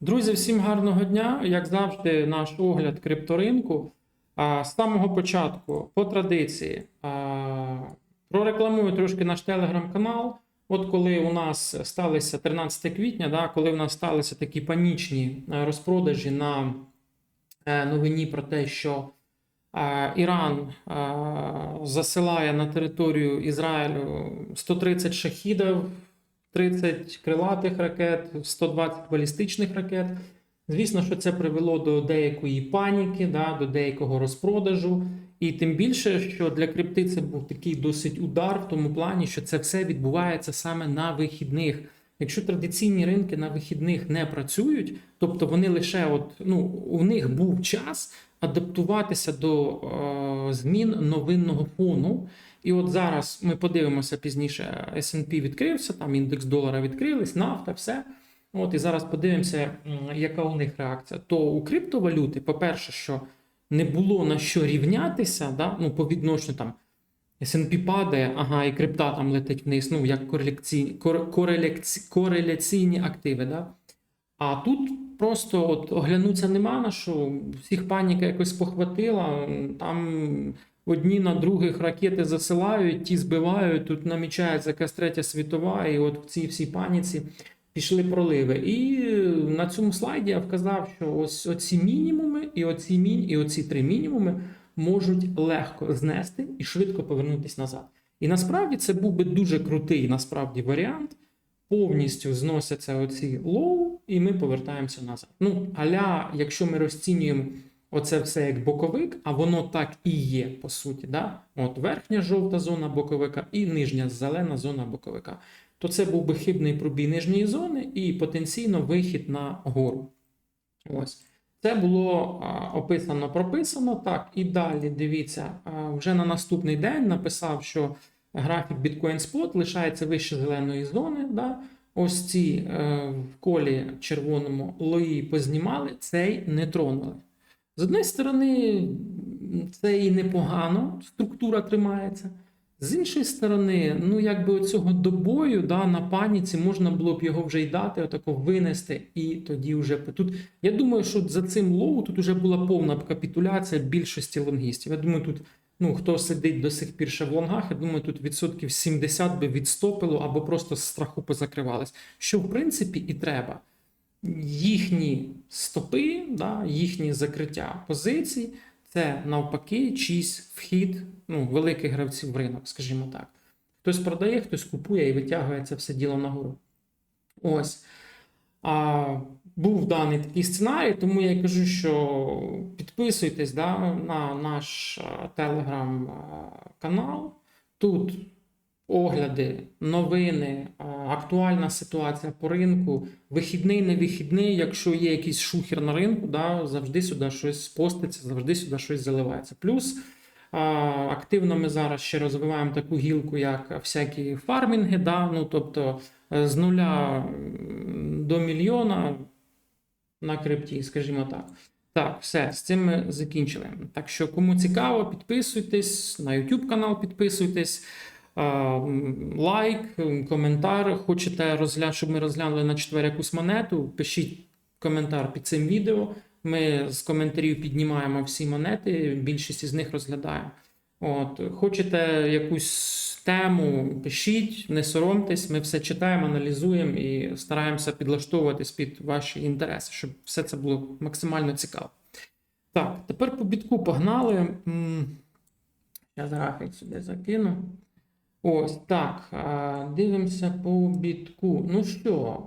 Друзі, всім гарного дня! Як завжди, наш огляд крипторинку. А, З самого початку, по традиції, прорекламую трошки наш телеграм-канал. От коли у нас сталося 13 квітня, да, коли у нас сталися такі панічні розпродажі на е, новині про те, що Іран засилає на територію Ізраїлю 130 шахідів, 30 крилатих ракет, 120 балістичних ракет. Звісно, що це привело до деякої паніки, да, до деякого розпродажу. І тим більше, що для крипти це був такий досить удар в тому плані, що це все відбувається саме на вихідних. Якщо традиційні ринки на вихідних не працюють, тобто вони лише от ну у них був час адаптуватися до е, змін новинного фону. І от зараз ми подивимося пізніше. S&P відкрився, там індекс долара відкрились, нафта, все. От і зараз подивимося, яка у них реакція. То у криптовалюти, по-перше, що не було на що рівнятися, да? ну, по відношенню там S&P падає, ага, і крипта там летить вниз, ну, як кореляційні, кореляці, кореляційні активи. Да? А тут просто от оглянуться нема на що, всіх паніка якось похватила, там одні на других ракети засилають, ті збивають, тут намічається якась третя світова, і от в цій всій паніці пішли проливи. І на цьому слайді я вказав, що ось оці мінімуми, і оці мінь, і оці три мінімуми можуть легко знести і швидко повернутися назад. І насправді це був би дуже крутий насправді варіант. Повністю зносяться оці лоу, і ми повертаємося назад. Ну, аля, якщо ми розцінюємо оце все як боковик, а воно так і є, по суті. Да? От верхня жовта зона боковика і нижня зелена зона боковика. То це був би хибний пробій нижньої зони і потенційно вихід на гору. Ось. Це було а, описано, прописано. Так, і далі дивіться, а, вже на наступний день написав, що графік Bitcoin Spot лишається вище зеленої зони. Да? Ось ці е, в колі червоному лої познімали, цей не тронули. З однієї сторони, це і непогано, структура тримається. З іншої сторони, ну якби оцього добою да, на паніці можна було б його вже й дати, отако винести, і тоді вже тут. Я думаю, що за цим лоу тут вже була повна капітуляція більшості лонгістів. Я думаю, тут ну хто сидить до сих пір ще в лонгах, я думаю, тут відсотків 70 би відстопило або просто з страху позакривались. Що в принципі і треба. Їхні стопи, да, їхні закриття позицій. Це навпаки чийсь вхід ну, великих гравців в ринок, скажімо так. Хтось продає, хтось купує і витягує це все діло нагору. Ось. А, Був даний такий сценарій, тому я кажу, що підписуйтесь да, на наш телеграм-канал. Тут огляди, новини, актуальна ситуація по ринку, вихідний, не вихідний, якщо є якийсь шухер на ринку, да, завжди сюди щось поститься, завжди сюди щось заливається. Плюс активно ми зараз ще розвиваємо таку гілку, як всякі фармінги, да, ну, тобто е, з нуля до мільйона на крипті, скажімо так. Так, все, з цим ми закінчили. Так що, кому цікаво, підписуйтесь, на YouTube канал підписуйтесь. Лайк, коментар. Хочете розгля... щоб ми розглянули на четвер якусь монету? Пишіть коментар під цим відео. Ми з коментарів піднімаємо всі монети, більшість із них розглядаємо. От, хочете якусь тему, пишіть, не соромтесь, ми все читаємо, аналізуємо і стараємося підлаштовуватись під ваші інтереси, щоб все це було максимально цікаво. Так, тепер по бітку погнали. Я графік сюди закину. Ось так. Дивимося по бітку. Ну що,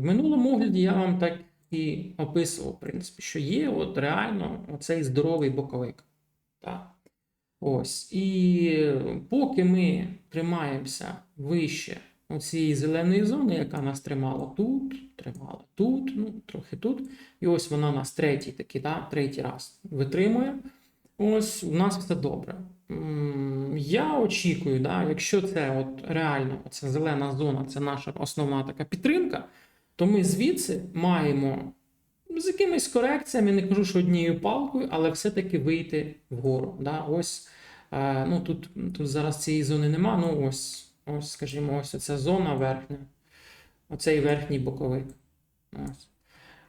в минулому огляді я вам так і описував, в принципі, що є от реально оцей здоровий боковик. Так. Ось. І поки ми тримаємося вище цієї зеленої зони, яка нас тримала тут, тримала тут, ну, трохи тут. І ось вона нас третій такий, да, третій раз витримує. Ось у нас все добре. Я очікую, да, якщо це от реально ця зелена зона, це наша основна така підтримка, то ми звідси маємо з якимись корекціями, не кажу, що однією палкою, але все-таки вийти вгору. Да? Ось, е, ну, тут, тут зараз цієї зони нема, ну ось, ось, скажімо, ось ця зона верхня, оцей верхній боковик. Ось.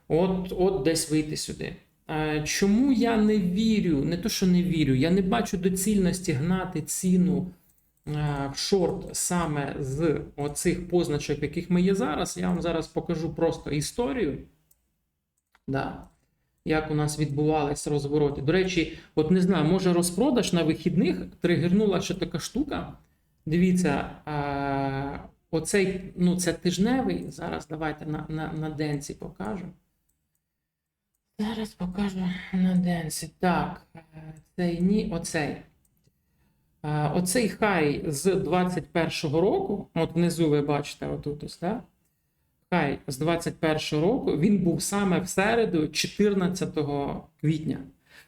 От, от десь вийти сюди. Е, Чому я не вірю? Не то, що не вірю, я не бачу доцільності гнати ціну е, в шорт саме з оцих позначок, яких ми є зараз. Я вам зараз покажу просто історію. Да. Як у нас відбувались розвороти. До речі, от не знаю, може розпродаж на вихідних тригернула ще така штука. Дивіться, е, оцей, ну це тижневий. Зараз давайте на, на, на денці покажу. Зараз покажу на денці. Так, цей ні, оцей. Оцей хай з 21-го року, от внизу ви бачите, отут ось, да? хай з 21-го року, він був саме в середу, 14 квітня.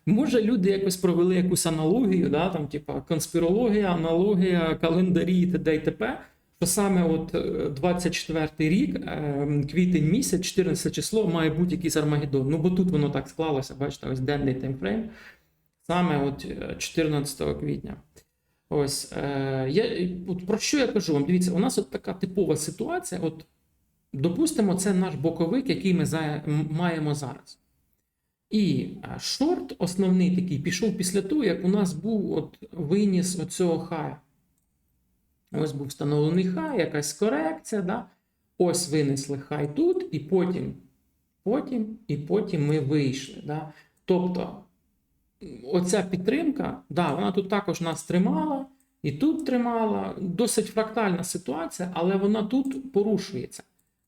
Може, люди якось провели якусь аналогію, да, там, типа конспірологія, аналогія, календарі і т.д. і т.п., що саме от е, 24 рік, е, квітень місяць, 14 число, має бути якийсь Армагеддон. Ну, бо тут воно так склалося, бачите, ось денний таймфрейм, саме от е, 14 квітня. Ось е, я, от про що я кажу вам? Дивіться, у нас от така типова ситуація. От, допустимо, це наш боковик, який ми за, маємо зараз. І е, шорт основний такий пішов після того, як у нас був от виніс оцього хая. Ось був встановлений хай, якась корекція. Да? Ось винесли хай тут, і потім, потім, і потім ми вийшли. Да? Тобто, оця підтримка, да, вона тут також нас тримала, і тут тримала. Досить фрактальна ситуація, але вона тут порушується.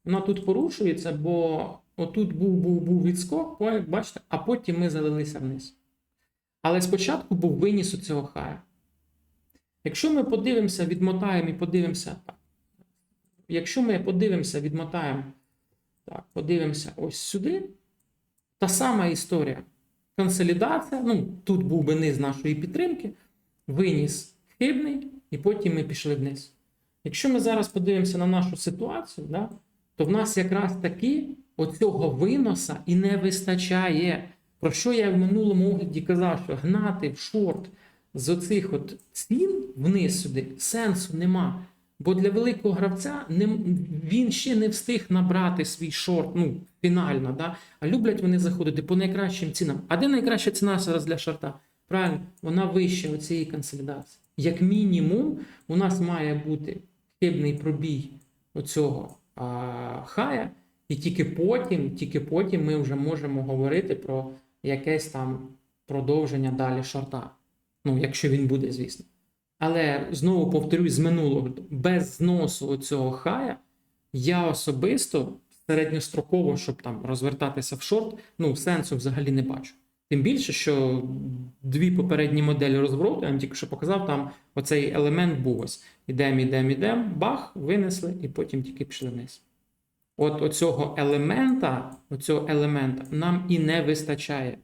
Вона тут порушується, бо отут був, був, був відскок, бачите, а потім ми залилися вниз. Але спочатку був виніс у цього хая. Якщо ми подивимося, відмотаємо і подивимося. Якщо ми подивимося, відмотаємо, так, подивимося ось сюди. Та сама історія. Консолідація. Ну, тут був би низ нашої підтримки, виніс хибний, і потім ми пішли вниз. Якщо ми зараз подивимося на нашу ситуацію, да, то в нас якраз таки оцього виноса і не вистачає. Про що я в минулому огляді казав, що гнати в шорт з оцих от цін вниз сюди сенсу нема. Бо для великого гравця не, він ще не встиг набрати свій шорт, ну, фінально, да? а люблять вони заходити по найкращим цінам. А де найкраща ціна зараз для шорта? Правильно, вона вища оцієї консолідації. Як мінімум, у нас має бути хибний пробій оцього а, хая, і тільки потім, тільки потім ми вже можемо говорити про якесь там продовження далі шорта. Ну, якщо він буде, звісно. Але знову повторюсь з минулого, без зносу цього хая, я особисто середньостроково, щоб там розвертатися в шорт, ну, сенсу взагалі не бачу. Тим більше, що дві попередні моделі розвороту, я вам тільки що показав, там оцей елемент був ось. Ідемо, ідемо, ідемо, бах, винесли, і потім тільки пішли вниз. От оцього елемента, оцього елемента нам і не вистачає.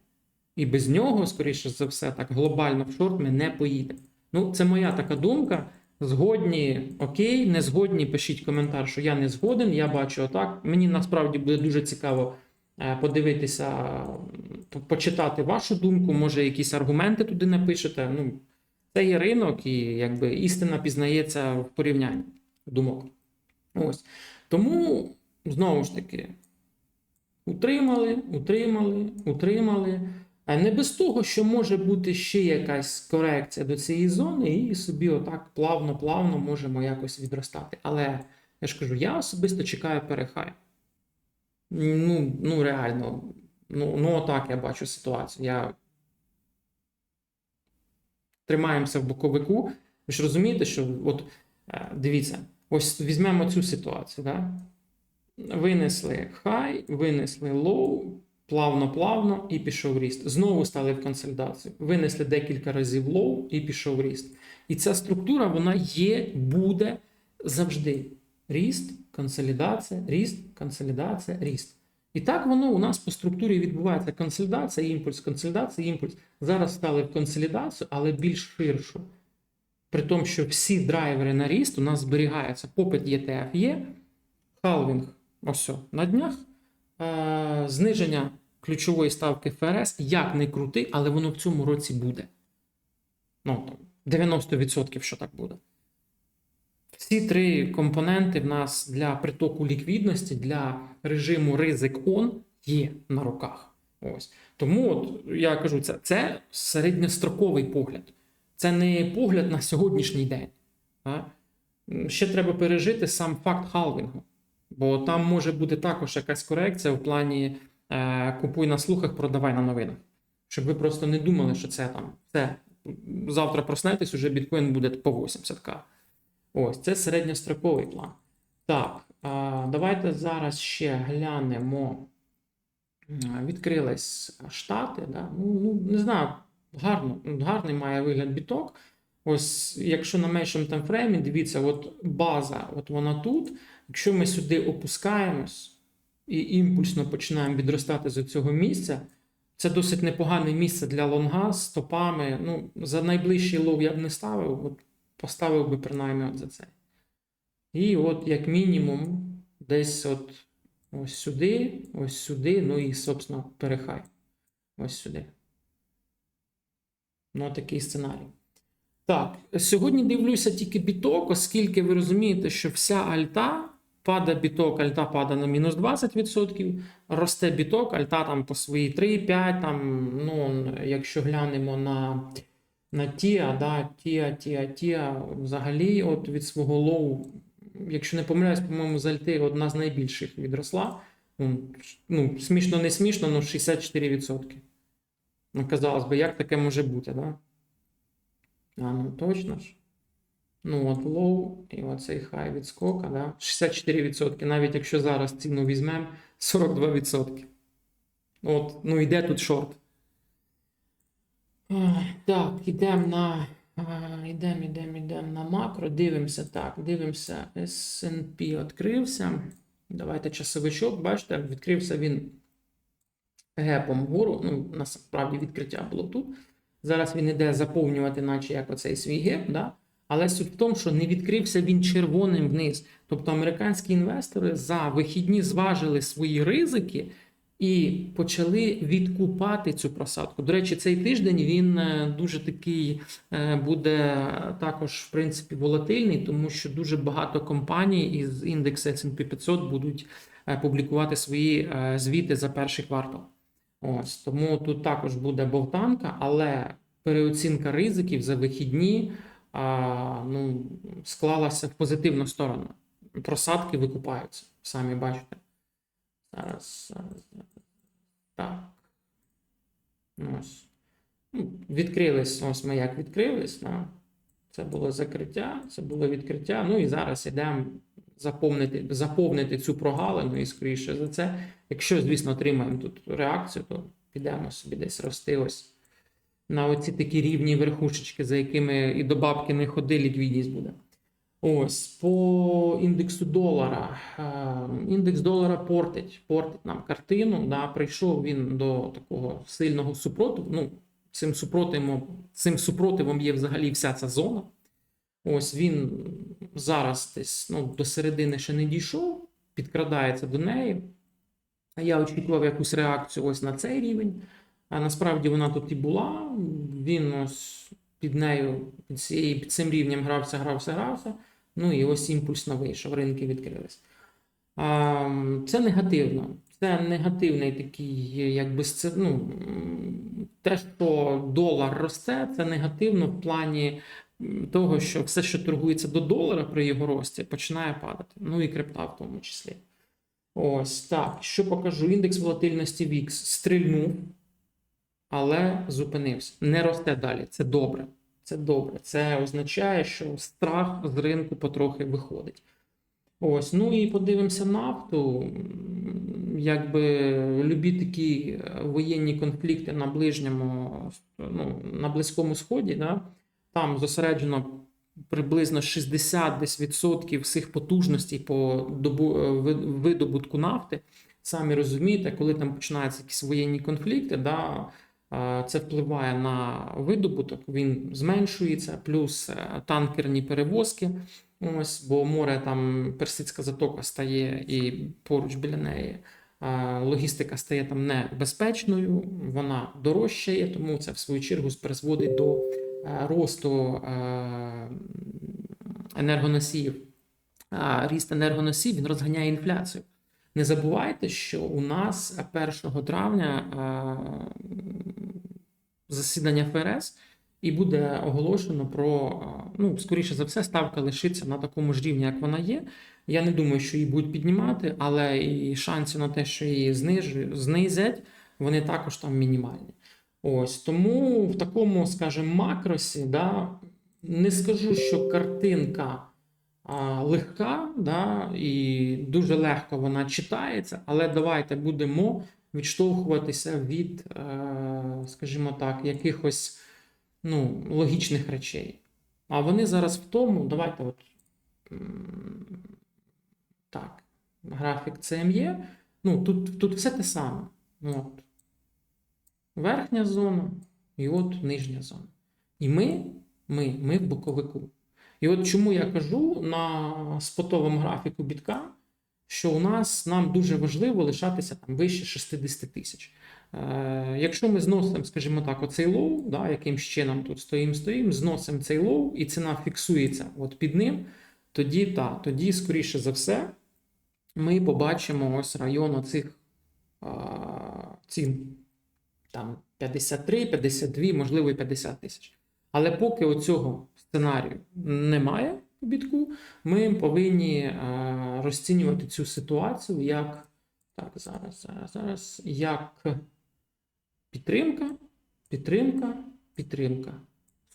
І без нього, скоріше за все, так глобально в шорт ми не поїдемо. Ну, це моя така думка. Згодні, окей, не згодні, пишіть коментар, що я не згоден. Я бачу отак. Мені насправді буде дуже цікаво е, подивитися, почитати вашу думку. Може, якісь аргументи туди напишете. Ну, це є ринок, і якби істина пізнається в порівнянні думок. Ось. Тому, знову ж таки, утримали, утримали, утримали. А не без того, що може бути ще якась корекція до цієї зони, і собі отак плавно-плавно можемо якось відростати. Але я ж кажу, я особисто чекаю перехай. Ну, ну реально, ну, ну отак я бачу ситуацію. Я... Тримаємося в боковику. Ви ж розумієте, що от е, дивіться, ось візьмемо цю ситуацію. Да? Винесли хай, винесли лоу, плавно-плавно і пішов ріст. Знову стали в консолідацію. Винесли декілька разів лоу і пішов ріст. І ця структура вона є, буде завжди. Ріст, консолідація, ріст, консолідація, ріст. І так воно у нас по структурі відбувається консолідація, імпульс, консолідація, імпульс. Зараз стали в консолідацію, але більш ширшу. При тому, що всі драйвери на ріст у нас зберігаються. Попит ETF є, халвінг ось на днях. Е, зниження ключової ставки ФРС як не крути, але воно в цьому році буде. Ну, 90% що так буде. Всі три компоненти в нас для притоку ліквідності, для режиму ризик он є на руках. Ось. Тому от, я кажу, це, це середньостроковий погляд. Це не погляд на сьогоднішній день. М, Ще треба пережити сам факт халвінгу. Бо там може бути також якась корекція в плані е, купуй на слухах, продавай на новинах. Щоб ви просто не думали, що це там все. Завтра проснетесь, уже біткоін буде по 80к. Ось, це середньостроковий план. Так, е, давайте зараз ще глянемо. Відкрились Штати. Да? Ну, ну, не знаю, гарно, гарний має вигляд біток. Ось, якщо на меншому таймфреймі, дивіться, от база, от вона тут. Якщо ми сюди опускаємось і імпульсно починаємо відростати з цього місця, це досить непогане місце для лонга з стопами. Ну, за найближчий лов я б не ставив, от поставив би принаймні от за це. І от, як мінімум, десь от ось сюди, ось сюди, ну і, собственно, перехай. Ось сюди. Ну, такий сценарій. Так, сьогодні дивлюся тільки біток, оскільки ви розумієте, що вся альта падає біток, альта падає на мінус 20%, росте біток, альта там по свої 3-5, там, ну, якщо глянемо на, на Тіа, да, Тіа, Тіа, Тіа, взагалі от від свого лоу, якщо не помиляюсь, по-моєму, з альти одна з найбільших відросла. Ну, ну, смішно, не смішно, але 64%. Ну, казалось би, як таке може бути, да? А, ну точно ж. Ну, от лоу, і оцей хай відскока, да? 64%. Навіть якщо зараз ціну візьмемо, 42%. От, ну йде тут шорт. Так, йдемо на. Йдемо, йдемо, йдемо на макро. Дивимося так. Дивимося. SP відкрився. Давайте часовичок. Бачите, відкрився він гепом вгору. Ну, насправді відкриття було тут. Зараз він іде заповнювати, наче як оцей свій геп, да? Але суть в тому, що не відкрився він червоним вниз. Тобто американські інвестори за вихідні зважили свої ризики і почали відкупати цю просадку. До речі, цей тиждень він е, дуже такий е, буде також, в принципі, волатильний, тому що дуже багато компаній із індексу S&P 500 будуть е, публікувати свої звіти за перший квартал. Ось тому тут також буде бовтанка, але переоцінка ризиків за вихідні а, ну, склалася в позитивну сторону. Просадки викупаються, самі бачите. Зараз. Так. Ось. Ну, Відкрились, ось ми як відкрились. Да. Це було закриття, це було відкриття. Ну і зараз йдемо заповнити, заповнити цю прогалину, і скоріше за це. Якщо, звісно, отримаємо тут реакцію, то підемо собі десь рости ось на оці такі рівні верхушечки, за якими і до бабки не ходи, ліквідність буде. Ось по індексу долара. Е, Індекс долара портить, портить нам картину. Да, Прийшов він до такого сильного супротиву. Ну, цим супротивом, цим супротивом є взагалі вся ця зона. Ось він зараз десь ну, до середини ще не дійшов, підкрадається до неї. А я очікував якусь реакцію ось на цей рівень. А насправді вона тут і була. Він ось під нею, під, цією, під цим рівнем грався, грався, грався. Ну і ось імпульсно вийшов, ринки відкрились. Це негативно. Це негативний такий, якби ну, те, що долар росте, це негативно в плані того, що все, що торгується до долара при його рості, починає падати. Ну і крипта в тому числі. Ось так. Що покажу? Індекс волатильності VIX стрільнув, але зупинився. Не росте далі. Це добре. Це добре. Це означає, що страх з ринку потрохи виходить. Ось, ну і подивимося нафту. Якби любі такі воєнні конфлікти на ближньому, ну, на Близькому Сході, да, там зосереджено приблизно 60 десь відсотків всіх потужностей по добу, видобутку нафти. Самі розумієте, коли там починаються якісь воєнні конфлікти, да, це впливає на видобуток, він зменшується, плюс танкерні перевозки. Ось, бо море там Персидська затока стає і поруч біля неї. Логістика стає там небезпечною, вона дорожчає, тому це в свою чергу призводить до росту енергоносіїв. Ріст енергоносіїв він розганяє інфляцію. Не забувайте, що у нас 1 травня е, засідання ФРС і буде оголошено про, е, ну, скоріше за все, ставка лишиться на такому ж рівні, як вона є. Я не думаю, що її будуть піднімати, але і шанси на те, що її знизять, вони також там мінімальні. Ось тому в такому, скажімо, макросі, да, не скажу, що картинка легка, да, і дуже легко вона читається, але давайте будемо відштовхуватися від, е, скажімо так, якихось ну, логічних речей. А вони зараз в тому, давайте от так, графік CME. Ну, тут, тут все те саме. От. Верхня зона і от нижня зона. І ми, ми, ми в боковику. І от чому я кажу на спотовому графіку бітка, що у нас нам дуже важливо лишатися там вище 60 тисяч. Е, якщо ми зносимо, скажімо так, оцей лоу, да, яким чином тут стоїмо, стоїмо, зносимо цей лоу, і ціна фіксується от під ним, тоді, та, тоді, скоріше за все, ми побачимо ось район оцих а, цін. Там 53, 52, можливо, і 50 тисяч. Але поки оцього сценарію немає бітку, ми повинні е, розцінювати цю ситуацію як так, зараз, зараз, зараз, як підтримка, підтримка, підтримка.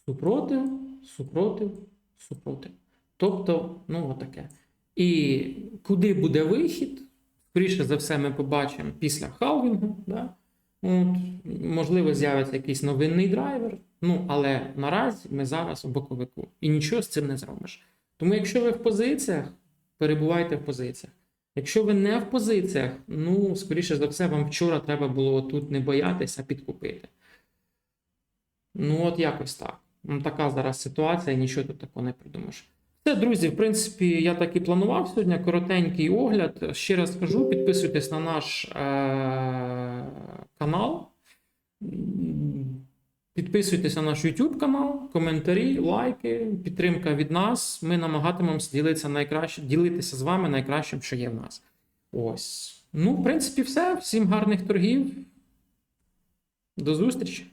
Супротив, супротив, супротив. Тобто, ну, отаке. І куди буде вихід, скоріше за все, ми побачимо після халвінгу. Да? От, можливо, з'явиться якийсь новинний драйвер. Ну, але наразі ми зараз у боковику і нічого з цим не зробиш. Тому, якщо ви в позиціях, перебувайте в позиціях. Якщо ви не в позиціях, ну, скоріше за все, вам вчора треба було тут не боятися, а підкупити. Ну, от якось так. Ну, така зараз ситуація, нічого тут такого не придумаєш. Все, друзі, в принципі, я так і планував сьогодні. Коротенький огляд. Ще раз скажу, підписуйтесь на наш е- канал. Підписуйтесь на наш YouTube канал, коментарі, лайки, підтримка від нас. Ми намагатимемося ділитися, найкраще, ділитися з вами найкращим, що є в нас. Ось. Ну, в принципі, все. Всім гарних торгів. До зустрічі!